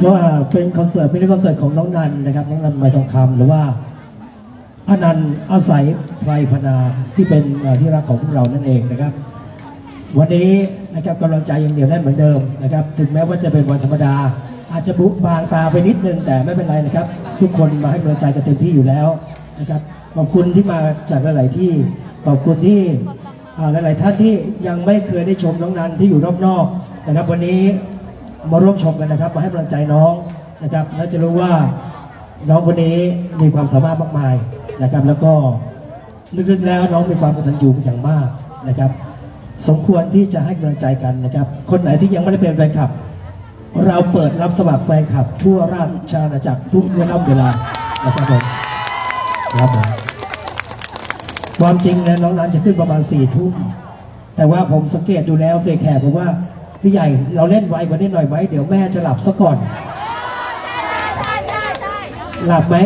เพราะว่าเป็นคอนเสิร์ตเป็นคอนเสิร์ตของน้องนันนะครับน้องนันไม้ทองคำหรือว่าอนันต์อาศัยไพรพนาที่เป็นที่รักของพวกเรานั่นเองนะครับ วันนี้นะครับกำลังใจยังเหนียวแน่นเหมือนเดิมนะครับ ถึงแม้ว่าจะเป็นวันธรรมดา อาจจะบุบางตาไปนิดนึงแต่ไม่เป็นไรนะครับ ทุกคนมาให้กำลังใจกันเต็มที่อยู่แล้วนะครับขอบคุณที่มาจากหลาย ๆ ที่ขอบคุณที่หลาย ๆ ท่านที่ยังไม่เคยได้ชมน้องนันที่อยู่รอบนอกนะครับ วันนี้ มาร่วมชมกันนะครับ มาให้กำลังใจน้องนะครับ และจะรู้ว่าน้องคนนี้มีความสามารถมากมายนะครับ แล้วก็ลึกๆแล้วน้องมีความกตัญญูอย่างมากนะครับ สมควรที่จะให้กำลังใจกันนะครับ คนไหนที่ยังไม่ได้เป็นแฟนคลับ เราเปิดรับสมัครแฟนคลับ ทั่วราชอาณาจักรทุกเวลาเวลานะครับผมครับผมความจริงนะน้องนั้นจะขึ้นประมาณสี่ทุ่มแต่ว่าผมสังเกตดูแล้วเสกแขกบอกว่า พี่ใหญ่เราเล่นไวกว่านี้หน่อยไหมเดี๋ยวแม่จะหลับซะก่อน หลับไหม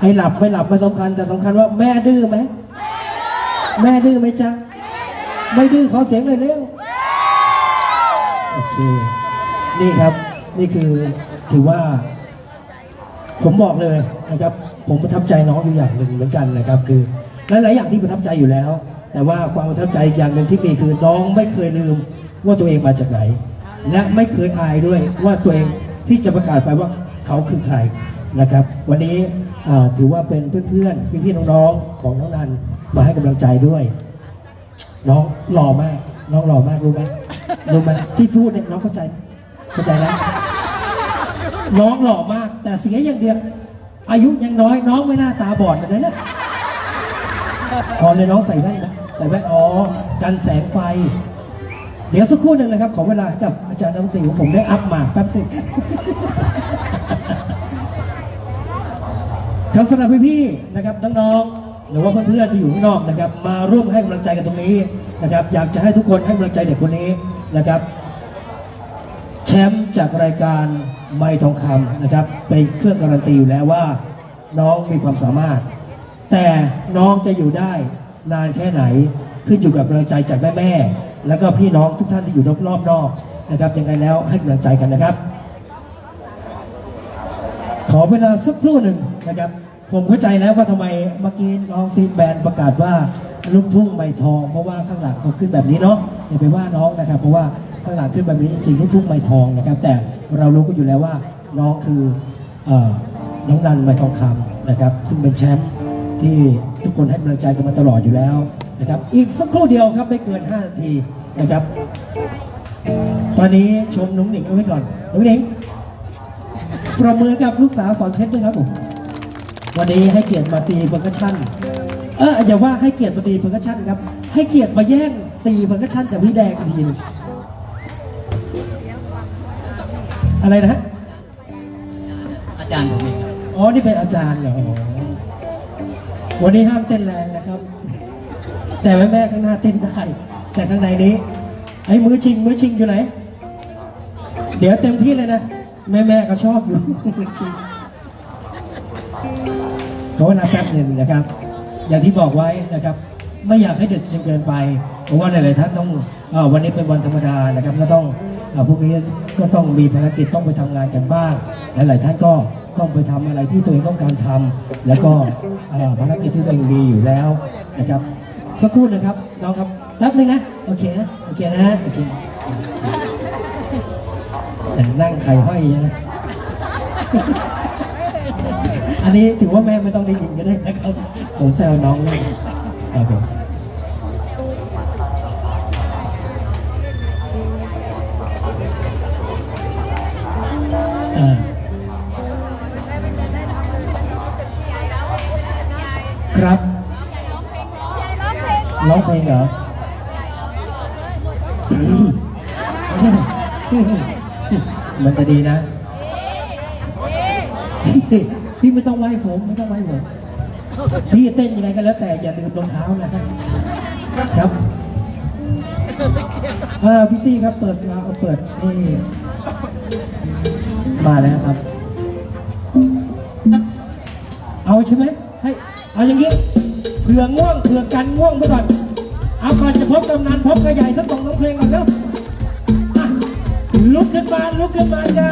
ไอ้หลับไม่หลับไม่สำคัญแต่สำคัญว่าแม่ดื้อไหมแม่ดื้อไหมจ๊ะไม่ดื้อขอเสียงเลยเร็วโอเคนี่ครับนี่คือถือว่า ผมบอกเลยนะครับ ผมประทับใจน้องอยู่อย่างหนึ่งเหมือนกันนะครับ คือหลายๆอย่างที่ประทับใจอยู่แล้ว แต่ว่าความประทับใจอย่างหนึ่งที่มีคือน้องไม่เคยลืมว่าตัวเองมาจากไหน และไม่เคยอายด้วยว่าตัวเองที่จะประกาศไปว่าเขาคือใครนะครับ วันนี้ถือว่าเป็นเพื่อนๆพี่ๆน้องๆของน้องนันมาให้กำลังใจด้วย น้องหล่อมาก น้องหล่อมากรู้ไหมรู้ไหมที่พูดเนี่ยน้องเข้าใจเข้าใจแล้วน้องหล่อมาก แต่เสียอย่างเดียวอายุยังน้อย น้องไม่น่าตาบอดแบบนั้นนะ พอเลยน้องใส่แว่นนะใส่แว่นอ๋อกันแสงไฟ เดี๋ยวสักครู่หนึ่งนะครับ ขอเวลาให้กับอาจารย์น้ำติวผมได้อัพมาแป๊บนึงครับสำหรับพี่ๆนะครับน้องๆหรือว่าเพื่อนๆที่อยู่ข้างนอกนะครับ มาร่วมให้กำลังใจกันตรงนี้นะครับ อยากจะให้ทุกคนให้กำลังใจเด็กคนนี้นะครับแชมป์จากรายการไม่ทองคำนะครับ เป็นเครื่องการันตีอยู่แล้วว่า น้องมีความสามารถ แต่น้องจะอยู่ได้นานแค่ไหนขึ้นอยู่กับกำลังใจจากแม่ๆแล้วก็พี่น้องทุกท่านที่อยู่รอบๆนอกนะครับยังไงแล้วให้กำลังใจกันนะครับ ขอเวลาสักครู่หนึ่งนะครับ ผมเข้าใจแล้วว่าทำไมเมื่อกี้น้องซีแบนประกาศว่าลูกทุ่งใบทอง เพราะว่าข้างหลังเขาขึ้นแบบนี้เนาะอย่าไปว่าน้องนะครับ เพราะว่าข้างหลังขึ้นแบบนี้จริงลูกทุ่งใบทองนะครับ แต่เรารู้ก็อยู่แล้วว่าน้องคือออน้องนันใบทองคำนะครับซึ่งเป็นแชมป์ ที่ทุกคนให้กำลังใจกันมาตลอดอยู่แล้วนะครับอีกสักครู่เดียวครับไม่เกิน 5 นาทีนะครับ ตอนนี้ชมนุ้งหนิงเอาไว้ก่อนนุ้งหนิงประมือกับลูกสาวสอนเพชรด้วยครับผมวันนี้ให้เกียรติมาตีเบอร์คัชชั่นเอออย่าว่าให้เกียรติมาตีเบอร์คัชชั่นครับ ให้เกียรติมาแย่งตีเบอร์คัชชั่นจากพี่แดงอีกทีหนึงอะไรนะฮะอาจารย์ผมเองครับอ๋อ นี่เป็นอาจารย์เหรออ๋อ วันนี้ห้ามเต้นแรงนะครับ แต่แม่แม่ข้างหน้าเต้นได้ แต่ข้างในนี้ไอ้มือชิงมือชิงอยู่ไหน เดี๋ยวเต็มที่เลยนะ แม่แม่ก็ชอบอยู่มือชิงขอเวลาแป๊บหนึ่งนะครับ อย่างที่บอกไว้นะครับ ไม่อยากให้เดึกจนเกินไป เพราะว่าหลายๆท่านต้องอวันนี้เป็นวันธรรมดานะครับ ก็ต้องอพวกนี้ก็ต้องมีภารกิจต้องไปทำงานกันบ้าง หลายๆท่านก็ ต้องไปทำอะไรที่ตัวเองต้องการทำแล้วก็ภารกิจที่ตัวเองมีอยู่แล้วนะครับสักครู่นะครับน้องครับแป๊บนึงนะโอเคนะโอเคนะโอเคแต่นั่งไข่ห้อยนะอันนี้ถือว่าแม่ไม่ต้องได้ยินก็ได้นะครับ ผมแซวน้องเล่นครับผมอ่า ครับร้องเพลงเหรอมันจะดีนะ พี่ไม่ต้องไหว้ผมไม่ต้องไหว้ผมพี่เต้นยังไงก็แล้วแต่อย่าลืมรองเท้านะครับครับพี่ซี่ครับเปิดเอาเปิดนี่มาแล้วครับ เอาใช่ไหมให้ เอาอย่างนี้เผื่อง่วงเผื่อกันง่วงไปก่อน เอาก่อนจะพบกำนันพบกระใหญ่สักสองน้องเพลงก่อนเนาะลุกขึ้นมาลุกขึ้นมาจ้า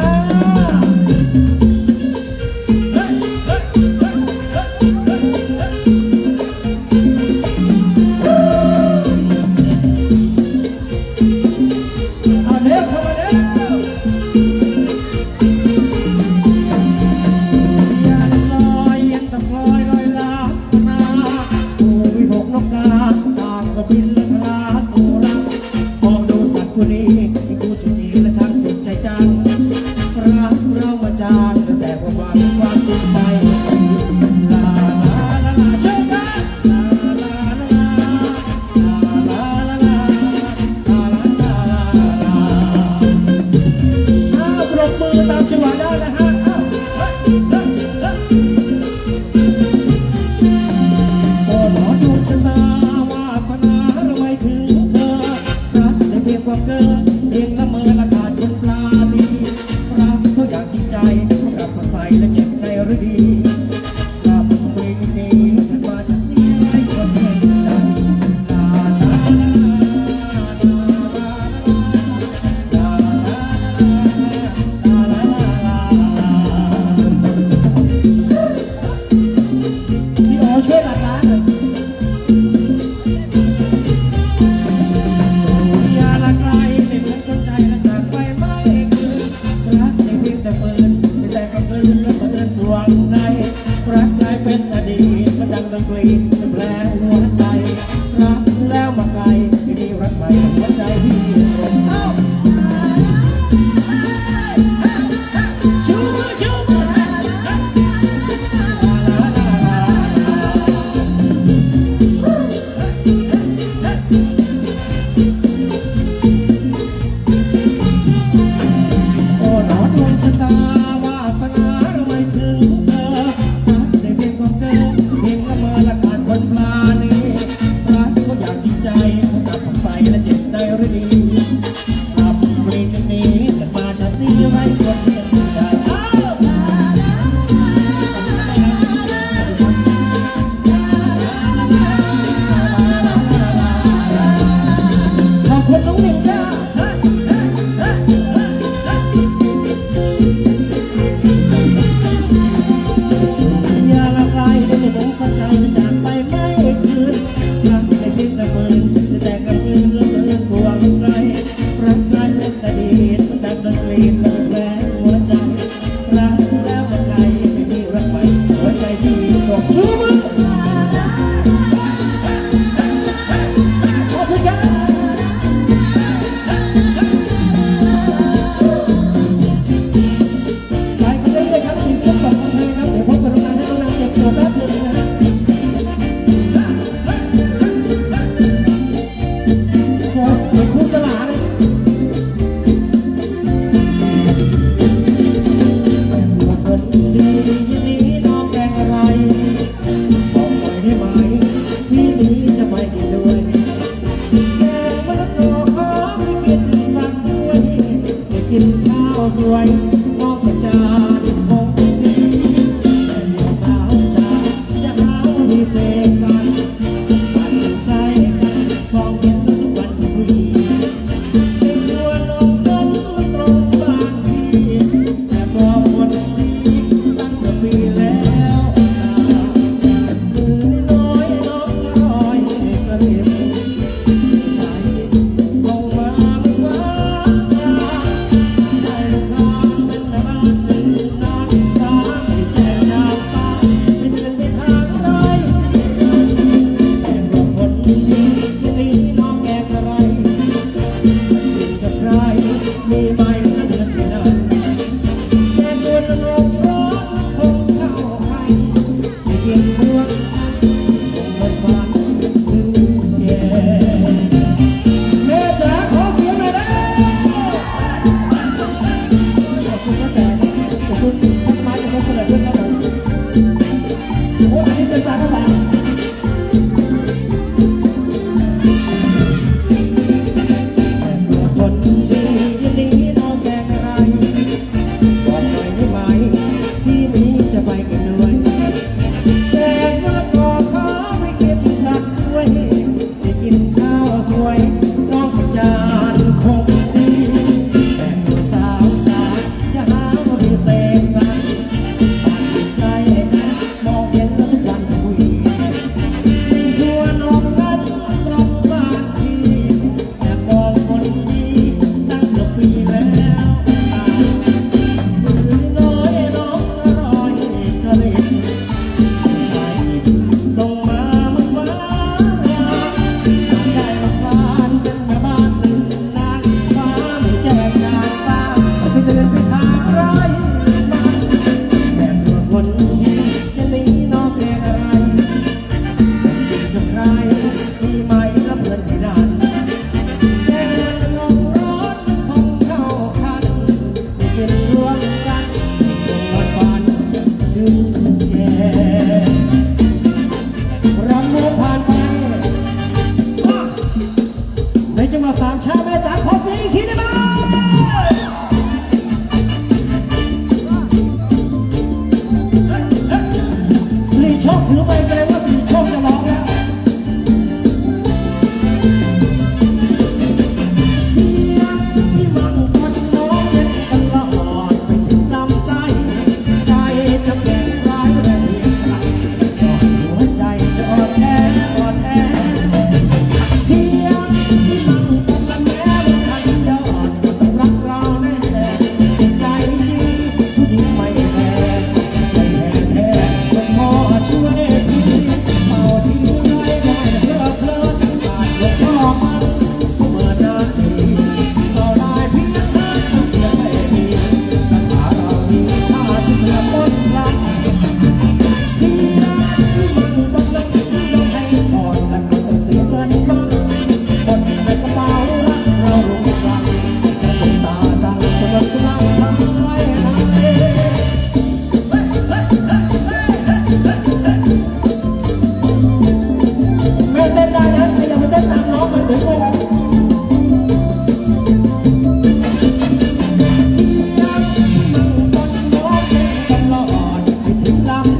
love.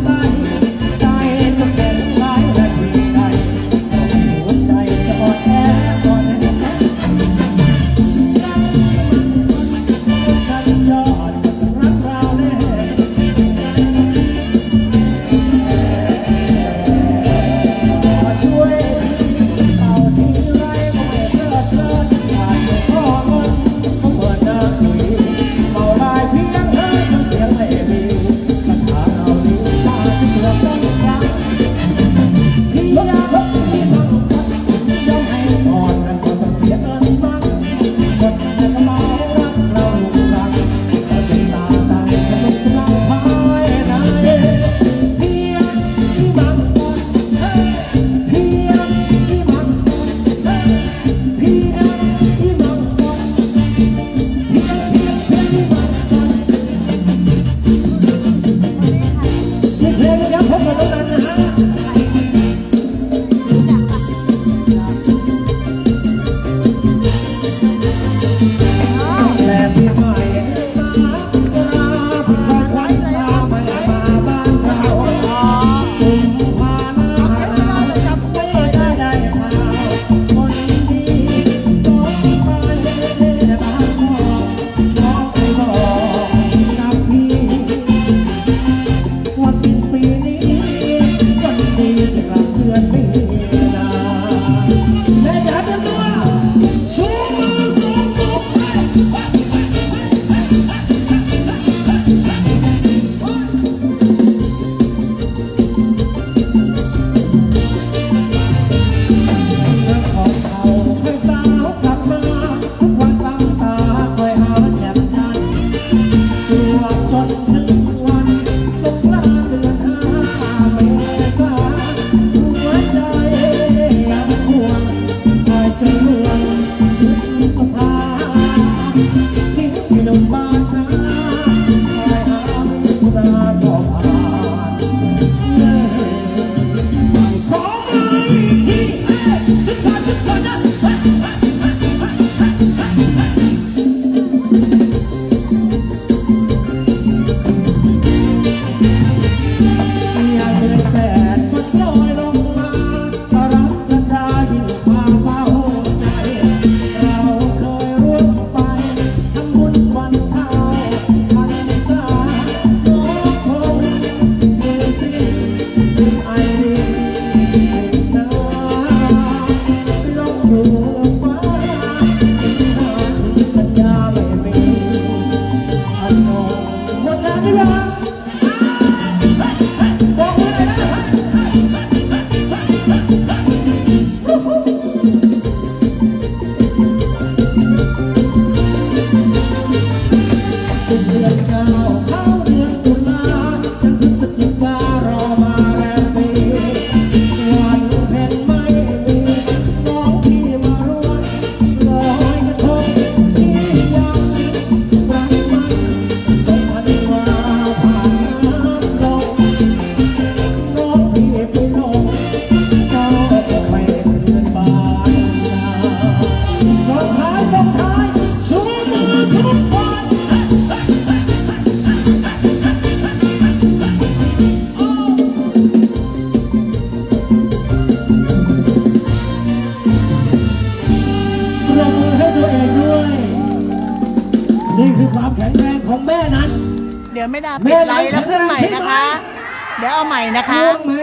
ใหม่นะคะ ง่วงไหม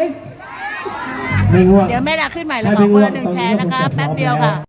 ไม่ง่วง เดี๋ยวแม่ดาขึ้นใหม่แล้วบอกเบอร์หนึ่งแชร์นะคะ แป๊บเดียวค่ะ